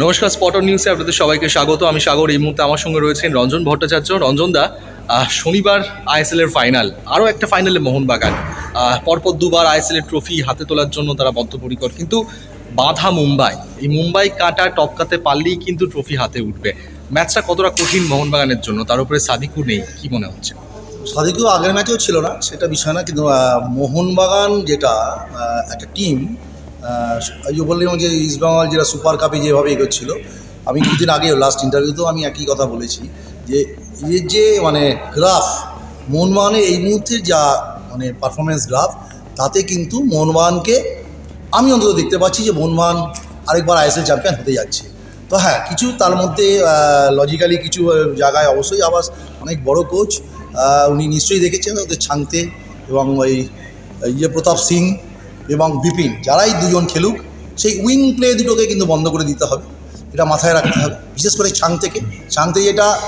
নমস্কার স্পটর নিউজে আপনাদের সবাইকে স্বাগত। আমি সাগর এই মুহূর্তে আমার সঙ্গে রয়েছেন রঞ্জন ভট্টাচার্য। রঞ্জন দা আহ, শনিবার আইএসএল এর ফাইনাল আরও একটা ফাইনালে মোহনবাগান। পরপর দুবার আইএসএল এর ট্রফি হাতে তোলার জন্য তারা বদ্ধপরিকর। কিন্তু বাধা মুম্বাই। এই মুম্বাই কাটা টপকাতে পারলেই কিন্তু ট্রফি হাতে উঠবে। ম্যাচটা কতটা কঠিন মোহনবাগানের জন্য তার উপরে সাদিকু নেই কি মনে হচ্ছে? সাদিকও আগের ম্যাচেও ছিল না সেটা বিষয় না কিন্তু মোহনবাগান যেটা একটা টিম এই যে বললাম যে ইস্টবেঙ্গল যেটা সুপার কাপে যেভাবে এগোচ্ছিল, আমি কিছুদিন আগে লাস্ট ইন্টারভিউতেও আমি একই কথা বলেছি যে এর যে মানে গ্রাফ মোহনবাগানের এই মুহূর্তে যা মানে পারফরমেন্স গ্রাফ তাতে কিন্তু মোহনবাগানকে আমি অন্তত দেখতে পাচ্ছি যে মোহনবাগান আরেকবার আইএসএল চ্যাম্পিয়ন হতে যাচ্ছে। তো হ্যাঁ কিছু তার মধ্যে লজিক্যালি কিছু জায়গায় অবশ্যই আবার অনেক বড় কোচ উনি নিশ্চয়ই দেখেছেন ওদের ছাংতে এবং ওই ইয়ে প্রতাপ সিং এবং বিপিন, যারাই দুজন খেলুক, সেই উইং প্লে দুটোকে কিন্তু বন্ধ করে দিতে হবে। এটা মাথায় রাখতে হবে। বিশেষ করে ছাং থেকে। ছাং থেকে যেটা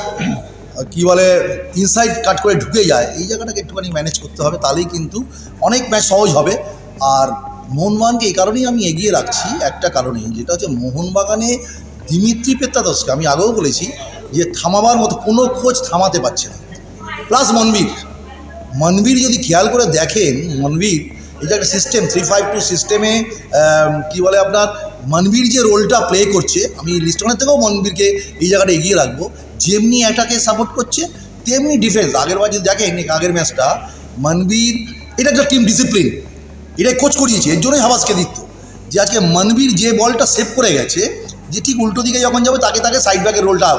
কি বলে ইনসাইড কাট করে ঢুকে যায়। এই জায়গাটাকে একটুখানি ম্যানেজ করতে হবে, তাহলেই কিন্তু অনেক ম্যাচ সহজ হবে। আর মোহনবাগানকে এই কারণেই আমি এগিয়ে রাখছি, একটা কারণেই, যেটা হচ্ছে মোহনবাগানে দিমিত্রি পেত্তাদসকে আমি আগেও বলেছি যে থামাবার মতো কোনো কোচ থামাতে পারছে না। প্লাস মনবীর। মনবীর যদি খেয়াল করে দেখেন, মনবীর এটা একটা সিস্টেম থ্রি ফাইভ টু সিস্টেমে কী বলে আপনার মনবীর যে রোলটা প্লে করছে, আমি লিস্টনের থেকেও মনবীরকে এই জায়গাটা এগিয়ে রাখব, যেমনি এটাকে সাপোর্ট করছে, তেমনি ডিফেন্স আগের বার যদি দেখেন আগের ম্যাচটা মনবীর এটা একটা টিম ডিসিপ্লিন এটাই কোচ করিয়েছে, এর জন্যই হাবাসকে দিত। যে আজকে মনবীর যে বলটা সেভ করে গেছে, যে ঠিক উল্টো দিকে যখন যাবে, তাকে তাকে সাইড ব্যাকের রোলটা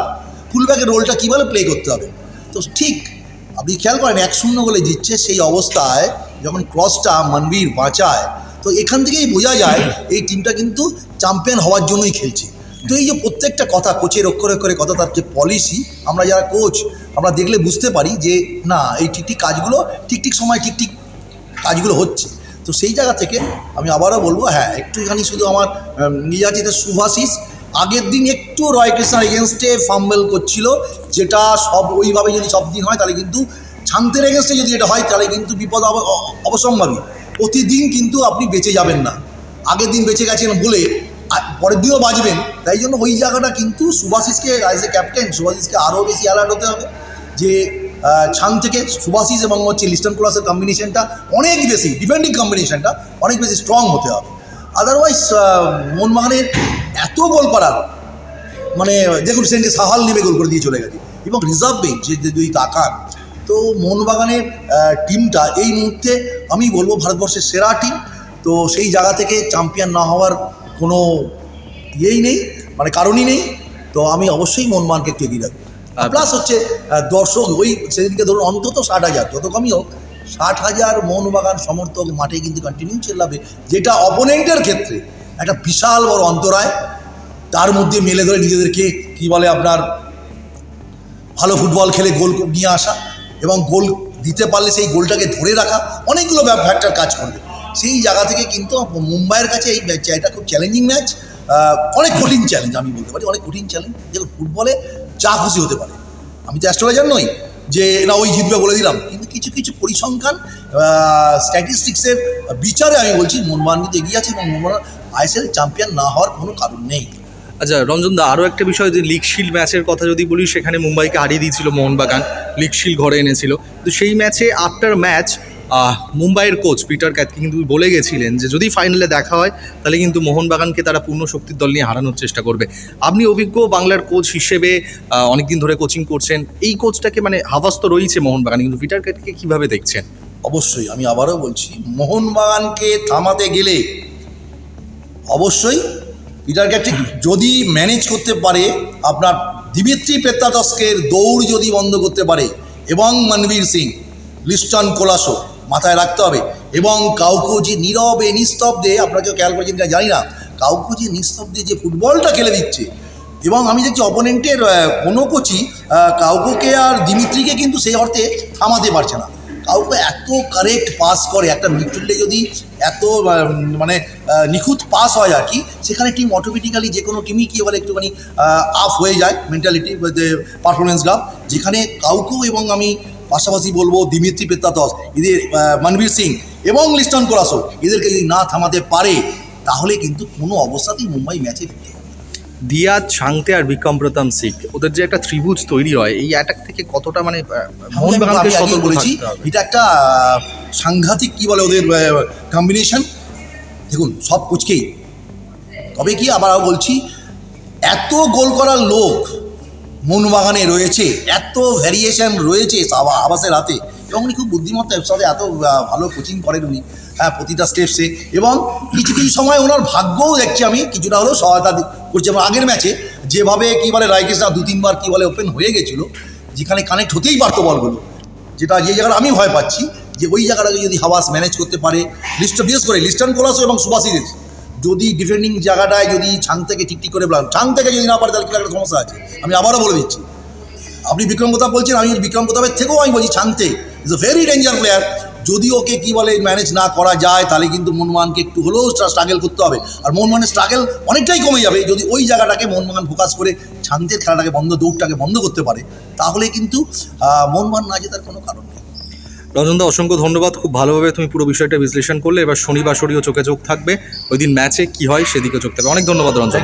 ফুল ব্যাকের রোলটা কীভাবে প্লে করতে হবে? তো ঠিক, আপনি খেয়াল করেন, এক শূন্য বলে জিতছে, সেই অবস্থায় যখন ক্রসটা মানবীর বাঁচায়, তো এখান থেকেই বোঝা যায় এই টিমটা কিন্তু চ্যাম্পিয়ন হওয়ার জন্যই খেলছে। তো এই যে প্রত্যেকটা কথা কোচের অক্ষরে অক্ষরে কথা, তার যে পলিসি আমরা যারা কোচ আমরা দেখলে বুঝতে পারি যে না, এই ঠিক ঠিক কাজগুলো ঠিক ঠিক সময় ঠিক ঠিক কাজগুলো হচ্ছে। তো সেই জায়গা থেকে আমি আবারও বলব হ্যাঁ একটুখানি শুধু আমার আছে সুভাশিস আগের দিন একটু রয় কৃষ্ণার এগেনস্টে ফাম্বেল করছিল, যেটা সব ওইভাবে যদি সব দিন হয়, তাহলে কিন্তু ছান্তের এগেনস্টে যদি এটা হয়, তাহলে কিন্তু বিপদ অবসম্ভাবী। প্রতিদিন কিন্তু আপনি বেঁচে যাবেন না। আগের দিন বেঁচে গেছেন বলে পরের দিনও বাঁচবেন। তাই জন্য ওই জায়গাটা কিন্তু সুভাশিসকে অ্যাজ এ ক্যাপ্টেন সুভাশিসকে আরও বেশি অ্যালার্ট হতে হবে যে ছান থেকে সুভাশিস এবং হচ্ছে লিস্টন ক্লাসের কম্বিনেশনটা অনেক বেশি ডিফেন্ডিং কম্বিনেশনটা অনেক বেশি স্ট্রং হতে হবে। আদারওয়াইজ মোহনবাগানের এত গোল করার মানে দেখুন সেন্টে সাহাল নেমে গোল করে দিয়ে চলে গেছে। এবং রিজার্ভ বেঞ্চ যে যে দুই তাকান তো মোহনবাগানের টিমটা এই মুহূর্তে আমি বলব ভারতবর্ষের সেরা টিম তো সেই জায়গা থেকে চ্যাম্পিয়ন না হওয়ার কোনো ইয়েই নেই মানে কারণই নেই। তো আমি অবশ্যই মোহনবাগানকে একটু এগিয়ে রাখব। প্লাস হচ্ছে দর্শক ওই সেদিনকে ধরুন অন্তত ষাট হাজার যত কমই হোক ষাট হাজার মোহনবাগান সমর্থক মাঠে কিন্তু কন্টিনিউ চেল্লাবে যেটা অপোনেন্টের ক্ষেত্রে একটা বিশাল বড় অন্তরায়। তার মধ্যে মেলে ধরে নিজেদেরকে কি বলে আপনার ভালো ফুটবল খেলে গোল নিয়ে আসা। এবং গোল দিতে পারলে সেই গোলটাকে ধরে রাখা অনেকগুলো ফ্যাক্টর কাজ করবে। সেই জায়গা থেকে কিন্তু মুম্বাইয়ের কাছে এই ম্যাচ এটা খুব চ্যালেঞ্জিং ম্যাচ অনেক কঠিন চ্যালেঞ্জ আমি বলতে পারি, অনেক কঠিন চ্যালেঞ্জ দেখুন, ফুটবলে যা খুশি হতে পারে। আমি তো অ্যাস্ট্রোলজার নই, যে না ওই জিতবে বলে দিলাম। কিন্তু কিছু কিছু পরিসংখ্যান স্ট্যাটিস্টিক্সের বিচারে আমি বলছি মোহনবাগান কিন্তু এগিয়ে আছে এবং মোহনবাগান আইএসএল চ্যাম্পিয়ন না হওয়ার কোনো কারণ নেই। আচ্ছা রঞ্জন দা আরও একটা বিষয় যে লিগ শিল্ড ম্যাচের কথা যদি বলি, সেখানে মুম্বাইকে হারিয়ে দিয়েছিল মোহনবাগান লিগ শিল্ড ঘরে এনেছিল। তো সেই ম্যাচে আফটার ম্যাচ মুম্বাইয়ের কোচ পিটার ক্যাথকে কিন্তু বলে গেছিলেন যে, যদি ফাইনালে দেখা হয়, তাহলে কিন্তু মোহনবাগানকে তারা পূর্ণ শক্তির দল নিয়ে হারানোর চেষ্টা করবে। আপনি অভিজ্ঞ বাংলার কোচ হিসেবে অনেকদিন ধরে কোচিং করছেন, এই কোচটাকে মানে হাভাস তো রয়েছে মোহনবাগান কিন্তু পিটার ক্যাথকে কীভাবে দেখছেন? অবশ্যই, আমি আবারও বলছি মোহনবাগানকে থামাতে গেলে অবশ্যই পিটার ক্যাট্রিক যদি ম্যানেজ করতে পারে, আপনার দিমিত্রি পেত্তাতস্কের দৌড় যদি বন্ধ করতে পারে এবং মনবীর সিং, লিস্টন কোলাসো মাথায় রাখতে হবে এবং কাউকে যে নীরবে নিস্তব্ধে আপনারা কেউ খেয়াল করেছেন কিনা জানি না কাউকে যে নিস্তব্ধে যে ফুটবলটা খেলে দিচ্ছে এবং আমি দেখছি অপোনেন্টের কোনো কোচই কাউকে আর দিমিত্রিকে কিন্তু সেই অর্থে থামাতে পারছে না। কাউকে এত কারেক্ট পাস করে, একটা মিডফিল্ডে যদি এত মানে নিখুঁত পাস হয় আর কি, সেখানে টিম অটোমেটিক্যালি যে কোনো টিমই কি বলে একটুখানি আপ হয়ে যায় মেন্টালিটি পারফরমেন্স গ্রাফ যেখানে কাউকেও এবং আমি পাশাপাশি বলব দিমিত্রি পেত্তাতস, এদের মনবীর সিং এবং লিস্টন কোলাসো এদেরকে যদি না থামাতে পারে, তাহলে কিন্তু কোনো অবস্থাতেই মুম্বাই ম্যাচে ফিরতে পারবে না। দিয়া ছাংতে আর বিক্রম প্রতাম সিং ওদের যে একটা ত্রিভুজ তৈরি হয় এই অ্যাটাক থেকে কতটা মানে মোহনবাগানকে সতর্ক বলেছি এটা একটা সাংঘাতিক কি বলে ওদের কম্বিনেশন দেখুন সব কোচকেই। তবে কি আবার বলছি এত গোল করার লোক মোহনবাগানে রয়েছে এত ভ্যারিয়েশন রয়েছে আবা- আবাসের হাতে। এবং উনি খুব বুদ্ধিমত্তা সাথে এত ভালো কোচিং করেন উনি। হ্যাঁ প্রতিটা স্টেপসে এবং কিছু কিছু সময় ওনার ভাগ্যও দেখছি আমি, কিছুটা হলেও সহায়তা করছি। এবং আগের ম্যাচে যেভাবে কী বলে রায়কৃষ্ণা দু, তিনবার কী বলে ওপেন হয়ে গেছিল, যেখানে কানেক্ট হতেই পারতো বলগুলো যেটা যে জায়গাটা আমি ভয় পাচ্ছি, যে ওই জায়গাটাকে যদি হাওয়াস ম্যানেজ করতে পারে লিস্ট বিশেষ করে লিস্টার্ন কোলাসো এবং সুভাষিস যদি ডিফেন্ডিং জায়গাটায় যদি ছাং থেকে ঠিক ঠিক করে বলান ছাং থেকে যদি না পারে, তাহলে কি একটা সমস্যা আছে? আমি আবারও বলে দিচ্ছি। আপনি বিক্রম প্রতাপ বলছেন, আমি বিক্রম প্রতাপের থেকেও আমি বলছি, Chhangte is a very danger player যদি ওকে কি বলে ম্যানেজ না করা যায় তাহলে কিন্তু মোহনবাগানকে একটু হলেও স্ট্রাগল করতে হবে। আর মোহনবাগানের স্ট্রাগল অনেকটাই কমে যাবে। যদি ওই জায়গাটাকে মোহনবাগান ফোকাস করে ছান্তের খেলাটাকে বন্ধ দৌড়টাকে বন্ধ করতে পারে তাহলে কিন্তু মোহনবাগান না জেতার কোনো কারণ নেই। রজনদা অসংখ্য ধন্যবাদ। খুব ভালোভাবে তুমি পুরো বিষয়টা বিশ্লেষণ করলে। এবার শনিবার শরীরও চোখে চোখ থাকবে। ওই দিন ম্যাচে কি হয় সেদিকে চোখ থাকবে। অনেক ধন্যবাদ রঞ্জন